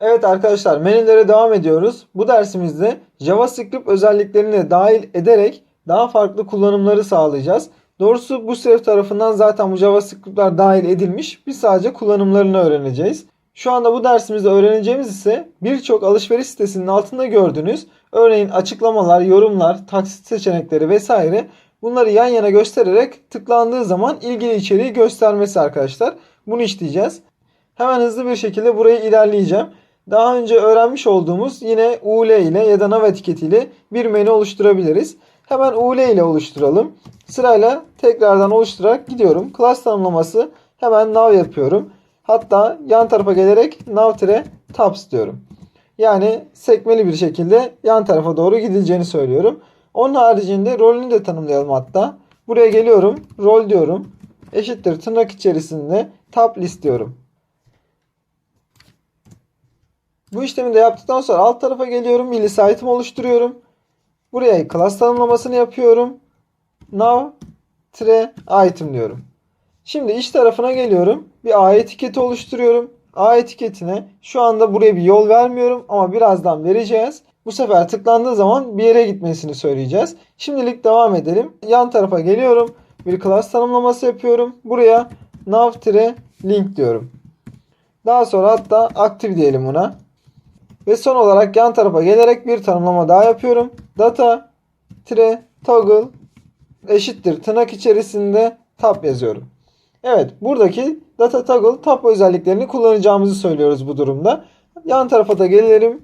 Evet arkadaşlar menülere devam ediyoruz. Bu dersimizde JavaScript özelliklerini dahil ederek daha farklı kullanımları sağlayacağız. Doğrusu bu sınıf tarafından zaten bu JavaScript'ler dahil edilmiş. Biz sadece kullanımlarını öğreneceğiz. Şu anda bu dersimizde öğreneceğimiz ise birçok alışveriş sitesinin altında gördüğünüz örneğin açıklamalar, yorumlar, taksit seçenekleri vesaire bunları yan yana göstererek tıklandığı zaman ilgili içeriği göstermesi arkadaşlar. Bunu işleyeceğiz. Hemen hızlı bir şekilde burayı ilerleyeceğim. Daha önce öğrenmiş olduğumuz yine UL ile ya da nav etiketiyle bir menü oluşturabiliriz. Hemen UL ile oluşturalım. Sırayla tekrardan oluşturarak gidiyorum. Class tanımlaması hemen nav yapıyorum. Hatta yan tarafa gelerek nav-tabs diyorum. Yani sekmeli bir şekilde yan tarafa doğru gidileceğini söylüyorum. Onun haricinde rolünü de tanımlayalım hatta. Buraya geliyorum. Rol diyorum. Eşittir tırnak içerisinde tab list diyorum. Bu işlemi de yaptıktan sonra alt tarafa geliyorum. Milli item oluşturuyorum. Buraya class tanımlamasını yapıyorum. Now tre item diyorum. Şimdi iç tarafına geliyorum. Bir A etiketi oluşturuyorum. A etiketine şu anda buraya bir yol vermiyorum ama birazdan vereceğiz. Bu sefer tıklandığı zaman bir yere gitmesini söyleyeceğiz. Şimdilik devam edelim. Yan tarafa geliyorum. Bir class tanımlaması yapıyorum. Buraya nav-link diyorum. Daha sonra hatta active diyelim buna. Ve son olarak yan tarafa gelerek bir tanımlama daha yapıyorum. Data tire toggle eşittir tırnak içerisinde tab yazıyorum. Evet buradaki data toggle tab özelliklerini kullanacağımızı söylüyoruz bu durumda. Yan tarafa da gelelim.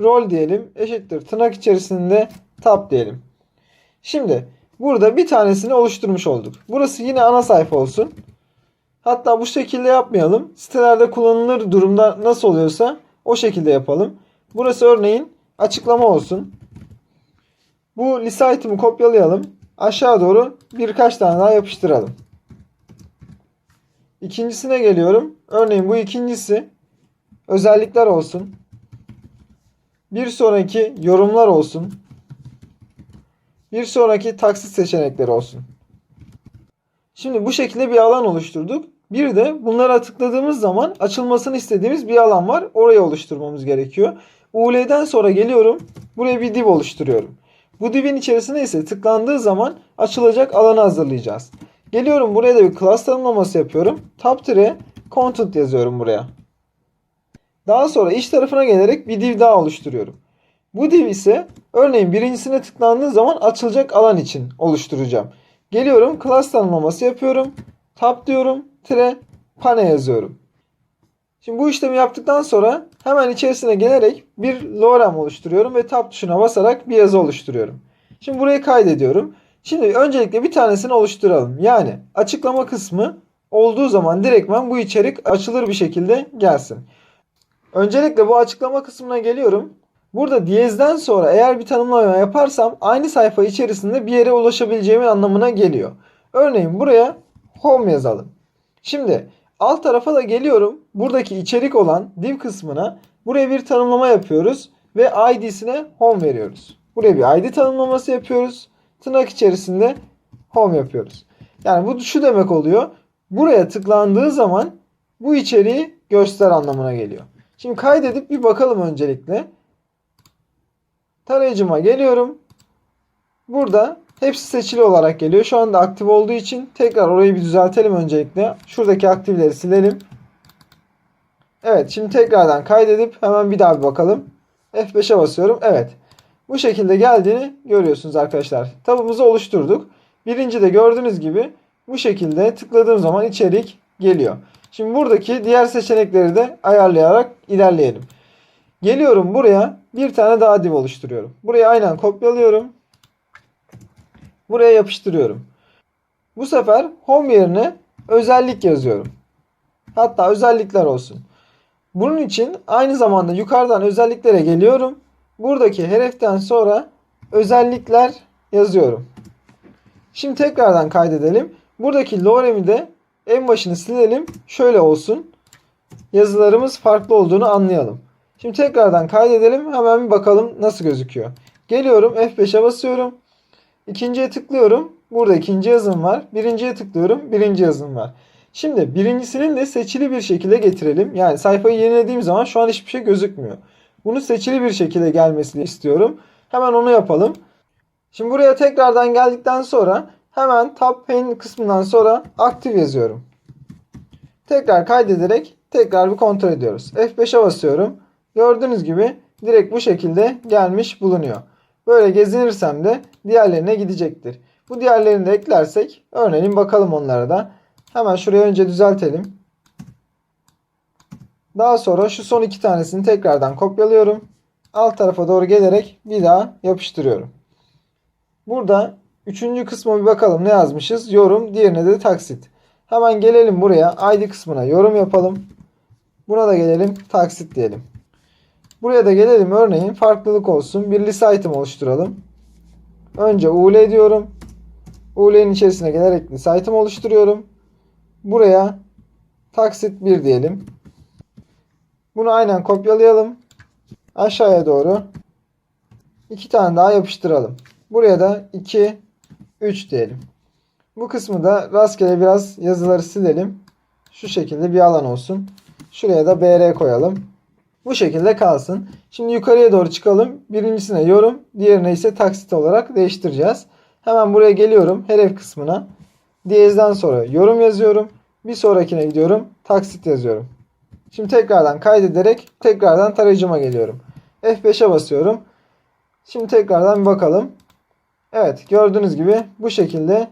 Rol diyelim eşittir tırnak içerisinde tab diyelim. Şimdi burada bir tanesini oluşturmuş olduk. Burası yine ana sayfa olsun. Hatta bu şekilde yapmayalım. Sitelerde kullanılır durumda nasıl oluyorsa o şekilde yapalım. Burası örneğin açıklama olsun. Bu liste item'ı kopyalayalım. Aşağı doğru birkaç tane daha yapıştıralım. İkincisine geliyorum. Örneğin bu ikincisi özellikler olsun. Bir sonraki yorumlar olsun. Bir sonraki taksit seçenekleri olsun. Şimdi bu şekilde bir alan oluşturduk. Bir de bunlara tıkladığımız zaman açılmasını istediğimiz bir alan var. Orayı oluşturmamız gerekiyor. UL'den sonra geliyorum. Buraya bir div oluşturuyorum. Bu divin içerisine ise tıklandığı zaman açılacak alanı hazırlayacağız. Geliyorum buraya da bir class tanımlaması yapıyorum. Tab tire content yazıyorum buraya. Daha sonra iç tarafına gelerek bir div daha oluşturuyorum. Bu div ise örneğin birincisine tıklandığı zaman açılacak alan için oluşturacağım. Geliyorum class tanımlaması yapıyorum. Tab diyorum. Tire pane yazıyorum. Şimdi bu işlemi yaptıktan sonra hemen içerisine gelerek bir lorem oluşturuyorum ve tab tuşuna basarak bir yazı oluşturuyorum. Şimdi burayı kaydediyorum. Şimdi öncelikle bir tanesini oluşturalım. Yani açıklama kısmı olduğu zaman direktmen bu içerik açılır bir şekilde gelsin. Öncelikle bu açıklama kısmına geliyorum. Burada diyezden sonra eğer bir tanımlama yaparsam aynı sayfa içerisinde bir yere ulaşabileceğimi anlamına geliyor. Örneğin buraya home yazalım. Şimdi alt tarafa da geliyorum. Buradaki içerik olan div kısmına buraya bir tanımlama yapıyoruz ve id'sine home veriyoruz. Buraya bir id tanımlaması yapıyoruz. Tırnak içerisinde home yapıyoruz. Yani bu şu demek oluyor. Buraya tıklandığı zaman bu içeriği göster anlamına geliyor. Şimdi kaydedip bir bakalım öncelikle. Tarayıcıma geliyorum. Burada hepsi seçili olarak geliyor. Şu anda aktif olduğu için tekrar orayı bir düzeltelim öncelikle. Şuradaki aktifleri silelim. Evet şimdi tekrardan kaydedip hemen bir daha bir bakalım. F5'e basıyorum. Evet. Bu şekilde geldiğini görüyorsunuz arkadaşlar. Tabımızı oluşturduk. Birinci de gördüğünüz gibi bu şekilde tıkladığım zaman içerik geliyor. Şimdi buradaki diğer seçenekleri de ayarlayarak ilerleyelim. Geliyorum buraya bir tane daha div oluşturuyorum. Buraya aynen kopyalıyorum. Buraya yapıştırıyorum. Bu sefer home yerine özellik yazıyorum. Hatta özellikler olsun. Bunun için aynı zamanda yukarıdan özelliklere geliyorum. Buradaki heriften sonra özellikler yazıyorum. Şimdi tekrardan kaydedelim. Buradaki lorem'i de en başını silelim. Şöyle olsun. Yazılarımız farklı olduğunu anlayalım. Şimdi tekrardan kaydedelim. Hemen bir bakalım nasıl gözüküyor. Geliyorum F5'e basıyorum. İkinciye tıklıyorum. Burada ikinci yazım var. Birinciye tıklıyorum. Birinci yazım var. Şimdi birincisinin de seçili bir şekilde getirelim. Yani sayfayı yenilediğim zaman şu an hiçbir şey gözükmüyor. Bunu seçili bir şekilde gelmesini istiyorum. Hemen onu yapalım. Şimdi buraya tekrardan geldikten sonra hemen Tab Pane kısmından sonra aktif yazıyorum. Tekrar kaydederek tekrar bir kontrol ediyoruz. F5'e basıyorum. Gördüğünüz gibi direkt bu şekilde gelmiş bulunuyor. Böyle gezinirsem de diğerlerine gidecektir. Bu diğerlerini de eklersek örneğin bakalım onlara da. Hemen şuraya önce düzeltelim. Daha sonra şu son iki tanesini tekrardan kopyalıyorum. Alt tarafa doğru gelerek bir daha yapıştırıyorum. Burada üçüncü kısma bir bakalım ne yazmışız? Yorum, diğerine de taksit. Hemen gelelim buraya ID kısmına yorum yapalım. Buna da gelelim taksit diyelim. Buraya da gelelim örneğin farklılık olsun. Bir liste item oluşturalım. Önce UL diyorum. UL'nin içerisine gelerek item oluşturuyorum. Buraya taksit 1 diyelim. Bunu aynen kopyalayalım. Aşağıya doğru iki tane daha yapıştıralım. Buraya da 2 3 diyelim. Bu kısmı da rastgele biraz yazıları silelim. Şu şekilde bir alan olsun. Şuraya da BR koyalım. Bu şekilde kalsın. Şimdi yukarıya doğru çıkalım. Birincisine yorum, diğerine ise taksit olarak değiştireceğiz. Hemen buraya geliyorum. Hedef kısmına. Diyezden sonra yorum yazıyorum. Bir sonrakine gidiyorum. Taksit yazıyorum. Şimdi tekrardan kaydederek tekrardan tarayıcıma geliyorum. F5'e basıyorum. Şimdi tekrardan bir bakalım. Evet gördüğünüz gibi bu şekilde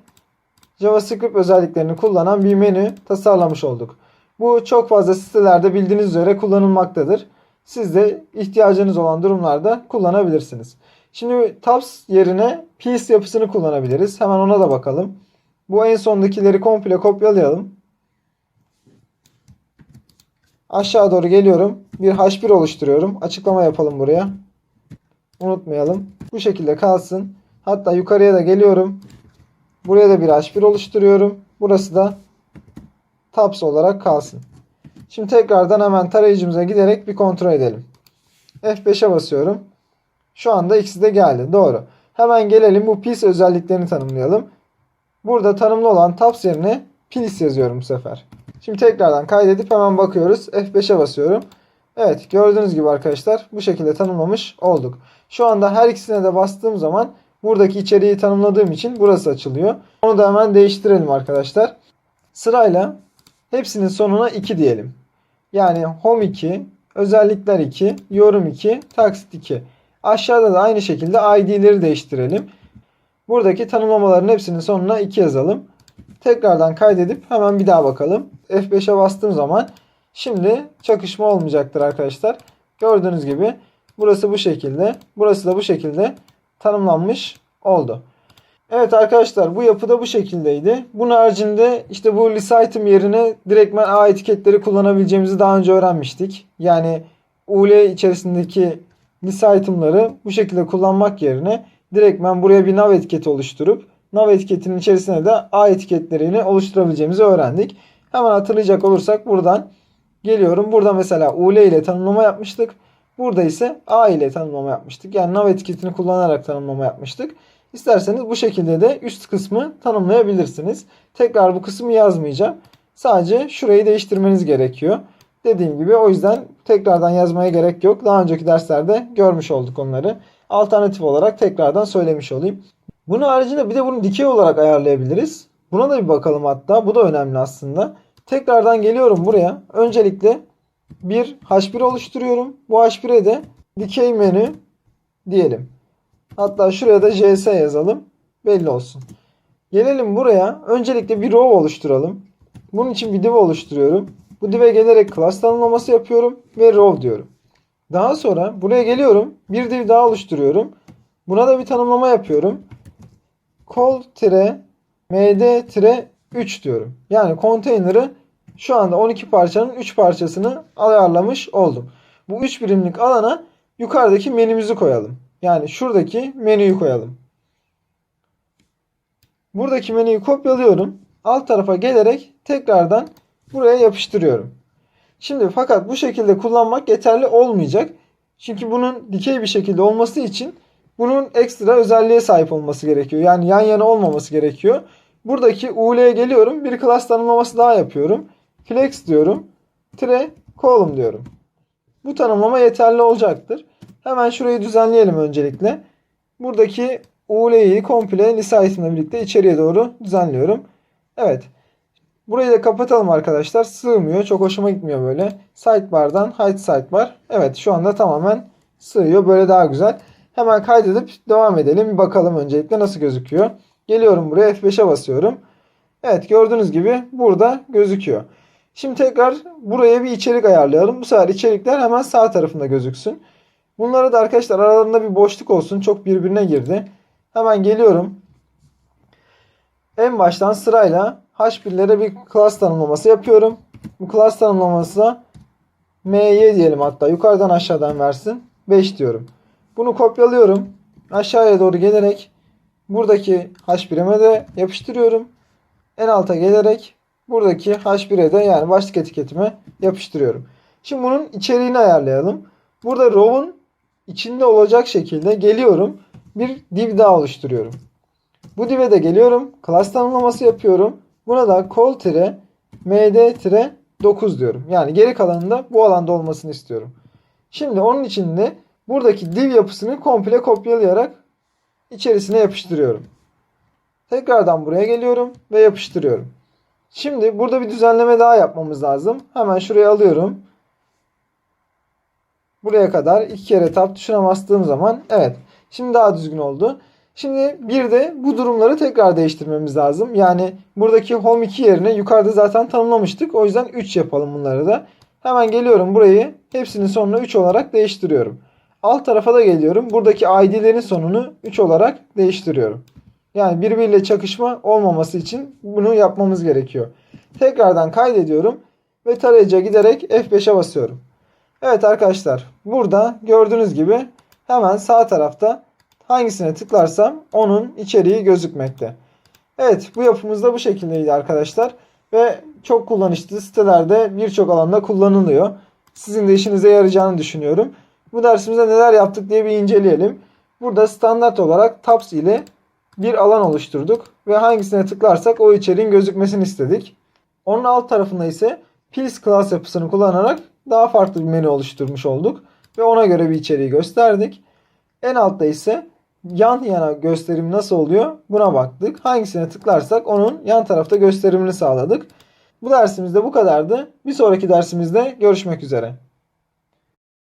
JavaScript özelliklerini kullanan bir menü tasarlamış olduk. Bu çok fazla sitelerde bildiğiniz üzere kullanılmaktadır. Siz de ihtiyacınız olan durumlarda kullanabilirsiniz. Şimdi tabs yerine piece yapısını kullanabiliriz. Hemen ona da bakalım. Bu en sondakileri komple kopyalayalım. Aşağı doğru geliyorum. Bir H1 oluşturuyorum. Açıklama yapalım buraya. Unutmayalım. Bu şekilde kalsın. Hatta yukarıya da geliyorum. Buraya da bir H1 oluşturuyorum. Burası da tabs olarak kalsın. Şimdi tekrardan hemen tarayıcımıza giderek bir kontrol edelim. F5'e basıyorum. Şu anda ikisi de geldi. Doğru. Hemen gelelim bu piece özelliklerini tanımlayalım. Burada tanımlı olan tabs yerine piece yazıyorum bu sefer. Şimdi tekrardan kaydedip hemen bakıyoruz. F5'e basıyorum. Evet gördüğünüz gibi arkadaşlar bu şekilde tanımlamış olduk. Şu anda her ikisine de bastığım zaman buradaki içeriği tanımladığım için burası açılıyor. Onu da hemen değiştirelim arkadaşlar. Sırayla hepsinin sonuna 2 diyelim. Yani home 2, özellikler 2, yorum 2, taksit 2. Aşağıda da aynı şekilde ID'leri değiştirelim. Buradaki tanımlamaların hepsinin sonuna 2 yazalım. Tekrardan kaydedip hemen bir daha bakalım. F5'e bastığım zaman şimdi çakışma olmayacaktır arkadaşlar. Gördüğünüz gibi burası bu şekilde. Burası da bu şekilde tanımlanmış oldu. Evet arkadaşlar bu yapıda bu şekildeydi. Bunun haricinde işte bu list item yerine direktmen A etiketleri kullanabileceğimizi daha önce öğrenmiştik. Yani UL içerisindeki list itemları bu şekilde kullanmak yerine direktmen buraya bir nav etiketi oluşturup nav etiketinin içerisine de A etiketlerini oluşturabileceğimizi öğrendik. Hemen hatırlayacak olursak buradan geliyorum. Burada mesela UL ile tanımlama yapmıştık. Burada ise A ile tanımlama yapmıştık. Yani nav etiketini kullanarak tanımlama yapmıştık. İsterseniz bu şekilde de üst kısmı tanımlayabilirsiniz. Tekrar bu kısmı yazmayacağım. Sadece şurayı değiştirmeniz gerekiyor. Dediğim gibi o yüzden tekrardan yazmaya gerek yok. Daha önceki derslerde görmüş olduk onları. Alternatif olarak tekrardan söylemiş olayım. Bunun haricinde bir de bunu dikey olarak ayarlayabiliriz. Buna da bir bakalım hatta. Bu da önemli aslında. Tekrardan geliyorum buraya. Öncelikle bir H1 oluşturuyorum. Bu H1'e de dikey menü diyelim. Hatta şuraya da JS yazalım. Belli olsun. Gelelim buraya. Öncelikle bir row oluşturalım. Bunun için bir div oluşturuyorum. Bu div'e gelerek class tanımlaması yapıyorum ve row diyorum. Daha sonra buraya geliyorum. Bir div daha oluşturuyorum. Buna da bir tanımlama yapıyorum. call-md-3 diyorum. Yani konteyneri şu anda 12 parçanın 3 parçasını ayarlamış oldum. Bu 3 birimlik alana yukarıdaki menümüzü koyalım. Yani şuradaki menüyü koyalım. Buradaki menüyü kopyalıyorum. Alt tarafa gelerek tekrardan buraya yapıştırıyorum. Şimdi fakat bu şekilde kullanmak yeterli olmayacak. Çünkü bunun dikey bir şekilde olması için bunun ekstra özelliğe sahip olması gerekiyor. Yani yan yana olmaması gerekiyor. Buradaki UL'ye geliyorum. Bir class tanımlaması daha yapıyorum. Flex diyorum. Tire column diyorum. Bu tanımlama yeterli olacaktır. Hemen şurayı düzenleyelim öncelikle. Buradaki UL'yi komple lise item'le birlikte içeriye doğru düzenliyorum. Evet. Burayı da kapatalım arkadaşlar. Sığmıyor. Çok hoşuma gitmiyor böyle. Sidebar'dan hide sidebar. Evet şu anda tamamen sığıyor. Böyle daha güzel. Hemen kaydedip devam edelim. Bir bakalım öncelikle nasıl gözüküyor. Geliyorum buraya F5'e basıyorum. Evet gördüğünüz gibi burada gözüküyor. Şimdi tekrar buraya bir içerik ayarlayalım. Bu sefer içerikler hemen sağ tarafında gözüksün. Bunları da arkadaşlar aralarında bir boşluk olsun. Çok birbirine girdi. Hemen geliyorum. En baştan sırayla H1'lere bir class tanımlaması yapıyorum. Bu class tanımlaması MY diyelim hatta yukarıdan aşağıdan versin. 5 diyorum. Bunu kopyalıyorum. Aşağıya doğru gelerek buradaki H1'ime de yapıştırıyorum. En alta gelerek buradaki H1'e de yani başlık etiketime yapıştırıyorum. Şimdi bunun içeriğini ayarlayalım. Burada row'un içinde olacak şekilde geliyorum. Bir div daha oluşturuyorum. Bu div'e de geliyorum. Class tanımlaması yapıyorum. Buna da call tire md tire 9 diyorum. Yani geri kalanında bu alanda olmasını istiyorum. Şimdi onun için de buradaki div yapısını komple kopyalayarak içerisine yapıştırıyorum. Tekrardan buraya geliyorum ve yapıştırıyorum. Şimdi burada bir düzenleme daha yapmamız lazım. Hemen şuraya alıyorum. Buraya kadar iki kere tab tuşuna bastığım zaman evet şimdi daha düzgün oldu. Şimdi bir de bu durumları tekrar değiştirmemiz lazım. Yani buradaki home 2 yerine yukarıda zaten tanımlamıştık. O yüzden 3 yapalım bunları da. Hemen geliyorum burayı hepsinin sonuna 3 olarak değiştiriyorum. Alt tarafa da geliyorum. Buradaki ID'lerin sonunu 3 olarak değiştiriyorum. Yani birbiriyle çakışma olmaması için bunu yapmamız gerekiyor. Tekrardan kaydediyorum ve tarayıcıya giderek F5'e basıyorum. Evet arkadaşlar burada gördüğünüz gibi hemen sağ tarafta hangisine tıklarsam onun içeriği gözükmekte. Evet bu yapımız da bu şekildeydi arkadaşlar. Ve çok kullanışlı sitelerde birçok alanda kullanılıyor. Sizin de işinize yarayacağını düşünüyorum. Bu dersimizde neler yaptık diye bir inceleyelim. Burada standart olarak tabs ile bir alan oluşturduk ve hangisine tıklarsak o içeriğin gözükmesini istedik. Onun alt tarafında ise Pills class yapısını kullanarak daha farklı bir menü oluşturmuş olduk ve ona göre bir içeriği gösterdik. En altta ise yan yana gösterim nasıl oluyor buna baktık. Hangisine tıklarsak onun yan tarafta gösterimini sağladık. Bu dersimizde bu kadardı. Bir sonraki dersimizde görüşmek üzere.